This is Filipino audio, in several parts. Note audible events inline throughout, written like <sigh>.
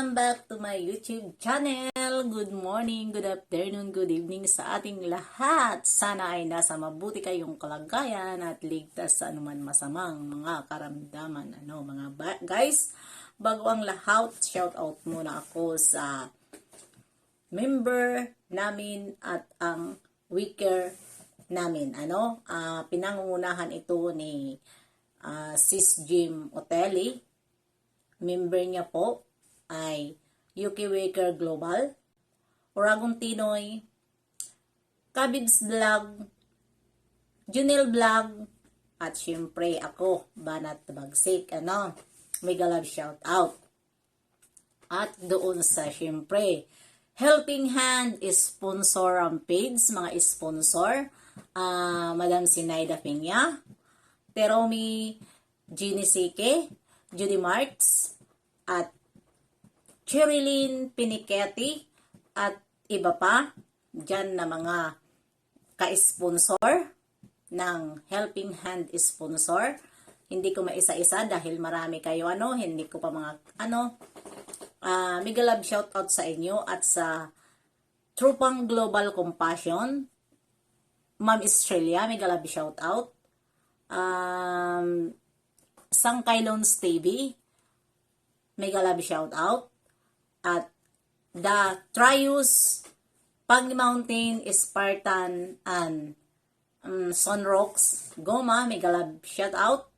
Welcome back to my YouTube channel. Good morning, good afternoon, good evening sa ating lahat. Sana ay nasa mabuti kayong kalagayan at ligtas sa anuman masamang mga karamdaman. Ano, mga ba- guys, bago ang lahat, shout out muna ako sa member namin at ang weaker namin. Ano, Ah, pinangungunahan ito ni ah, Sis Jim Otelli. Member niya po ay Yuki Waker Global, Oragon Tinoy, Kabibs Vlog, Junil Vlog, at syempre ako, Banat Bagsik, ano, mega love shout out. At doon sa syempre, Helping Hand sponsor ang page, mga sponsor, ah Madam Sinaida Peña, Teromi Ginisike, Judy Marks, at Cherilyn Pinichetti, at iba pa, dyan na mga ka-sponsor ng Helping Hand sponsor. Hindi ko maisa-isa dahil marami kayo ano, hindi ko pa mga ano, ah mega love shout out sa inyo at sa Trupang Global Compassion, Ma'am Australia, mega love shout out. Um, Sangkay Loans TV, mega love shout out. At The Trius, Pagni Mountain, Spartan, and um, Sunrocks, Goma, mega love shout out.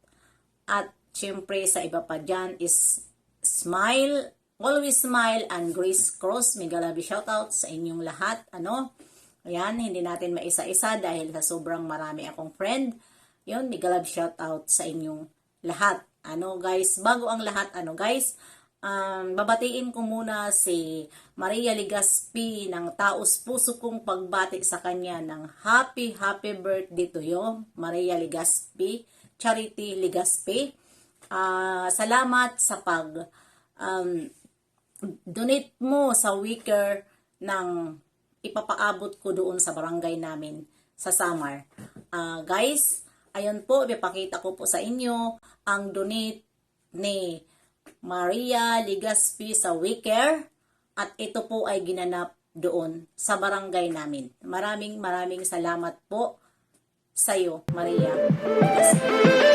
At syempre sa iba pa dyan is Smile, Always Smile, and Grace Cross, mega love shout out sa inyong lahat. Ano? Ayan, hindi natin maisa-isa dahil sa sobrang marami akong friend. Yun, mega love shout out sa inyong lahat. Ano guys, bago ang lahat, ano guys, um, babatiin ko muna si Maria Ligaspi ng taos puso kong pagbati sa kanya ng happy happy birthday to you, Maria Ligaspi, Charity Ligaspi. Ah, salamat sa pag um, donate mo sa weaker ng ipapaabot ko doon sa barangay namin sa Samar. Ah, guys, ayun po, ipapakita ko po sa inyo ang donate ni Maria Ligaspi sa Wicker at ito po ay ginanap doon sa barangay namin. Maraming maraming salamat po sa iyo, Maria Ligaspi.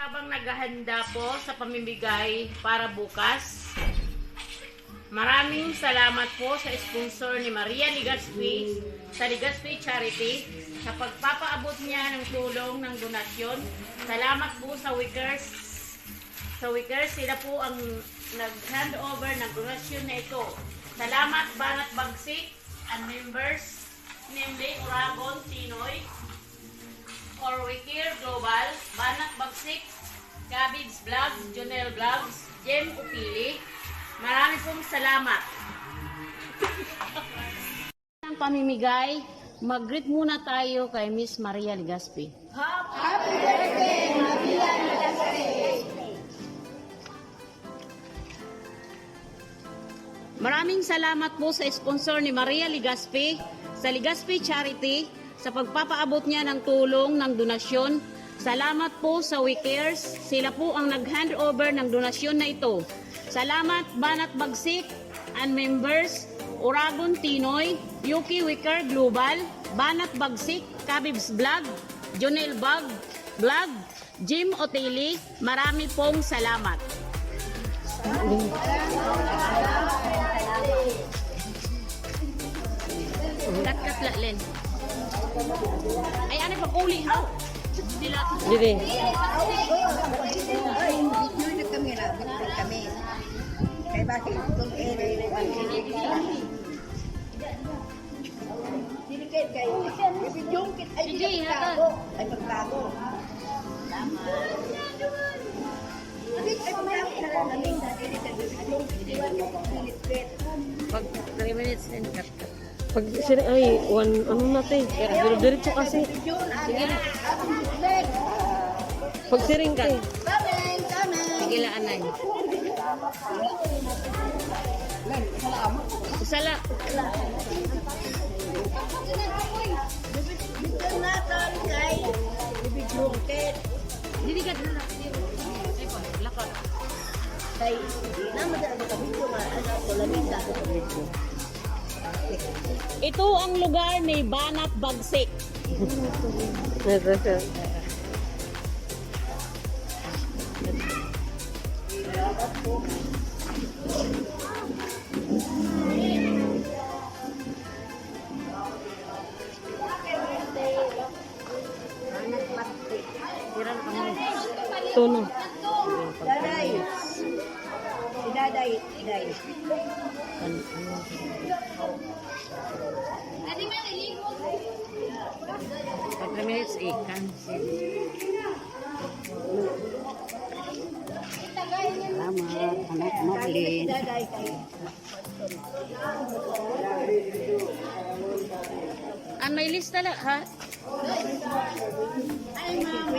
Habang naghahanda po sa pamimigay para bukas, maraming salamat po sa sponsor ni Maria Ligaspi sa Ligaspi Charity sa pagpapaabot niya ng tulong ng donasyon. Salamat po sa Wickers. Sa Wickers, sila po ang nag-hand over ng donasyon na ito. Salamat Banat Bagsik and members, namely Oragon, Tinoy, or Wikir Global, Banat Bagsik, Kabibs Vlog, Junel Vlogs, Jem Upili. Marami pong salamat. <laughs> Ang pamimigay, mag-greet muna tayo kay Miss Maria Ligaspi. Maraming salamat po sa sponsor ni Maria Ligaspi sa Ligaspi Charity sa pagpapaabot niya ng tulong ng donasyon. Salamat po sa Wickers. Sila po ang nag-hand over ng donasyon na ito. Salamat Banat Bagsik and members Uragon Tinoy, Yuki Wicker Global, Banat Bagsik, Kabibs Vlog, Jonel Bag Vlog, Jim Oteli, marami pong salamat. Kat-kat la, Len. Ay, ano pag uli? Aw! Dili. Ay, yun na kami na, bakit itong ere, Dinikit kayo. Yung kit ay Sige, pinagtago. Ay pagtago. Ay. Yung kit Pag 3 minutes din, kat-kat. Pag sila, ay, one, ano natin, pero diretso kasi. Pag siring ka. Sige la, anay. Usala. Dito na ka dala. Ay ko, lakot. Kay naman na kami yung ano ko lamig dako sa video. Ito ang lugar ni Banat Bagsik. Ito siya. Daday, daday. Pag 3 minutes, eh, cancel. Salamat, anak Madeline. Daday kay. An may lista la, ha? Ay, ma'am.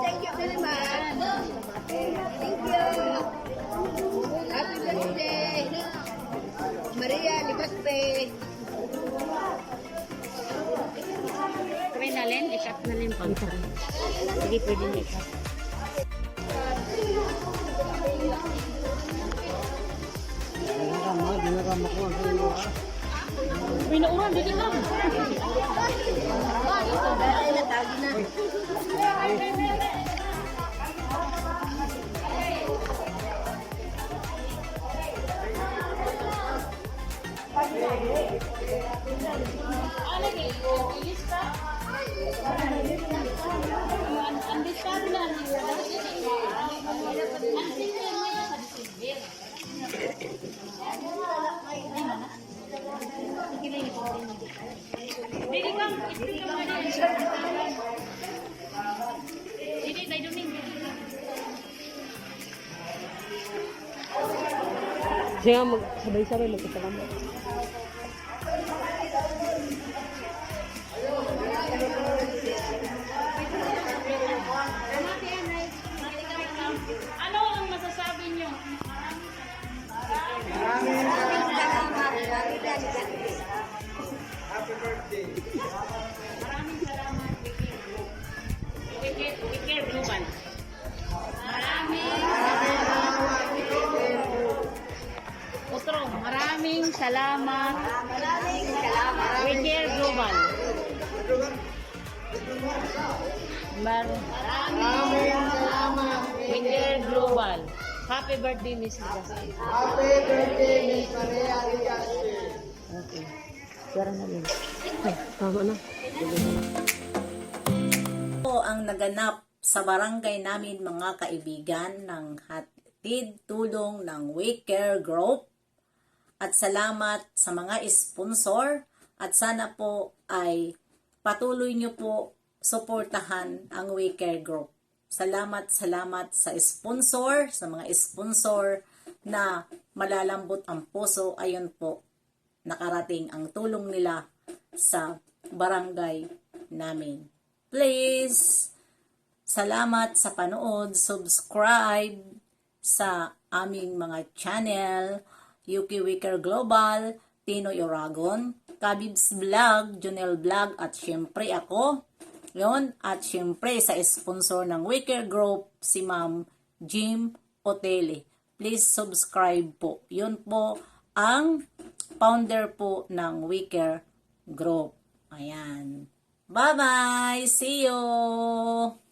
Thank you very much. Thank you. Happy birthday. Maria Ligaspe. Kami na len, ikat na len pag Sige, pwede na ikat. Pinauran, dili ka. Daday na tagi na. Siya mag-sabay-sabay magkasalamat. Ano ang masasabi niyo? Maraming salamat, Vicky. Vicky, Vicky Global. Salamat. Maraming salamat. Vicky Global. Mar Maraming salamat. Vicky Global. Happy birthday, Miss Ligaspi. Happy birthday, Miss Maria Ligaspe. Okay. Pera na din. Ay, tama na. Ito ang naganap sa barangay namin mga kaibigan ng hatid tulong ng Waker Group. At salamat sa mga sponsor at sana po ay patuloy nyo po suportahan ang Waker Group. Salamat, salamat sa sponsor, sa mga sponsor na malalambot ang puso. Ayun po, nakarating ang tulong nila sa barangay namin. Please, salamat sa panood, subscribe sa aming mga channel, Yuki Wicker Global, Tino Uragon, Kabibs Vlog, Junel Vlog, at syempre ako. Yun, at syempre sa sponsor ng Wicker Group, si Ma'am Jim Otele. Please subscribe po. Yun po ang founder po ng Wicker Group. Ayan. Bye-bye! See you!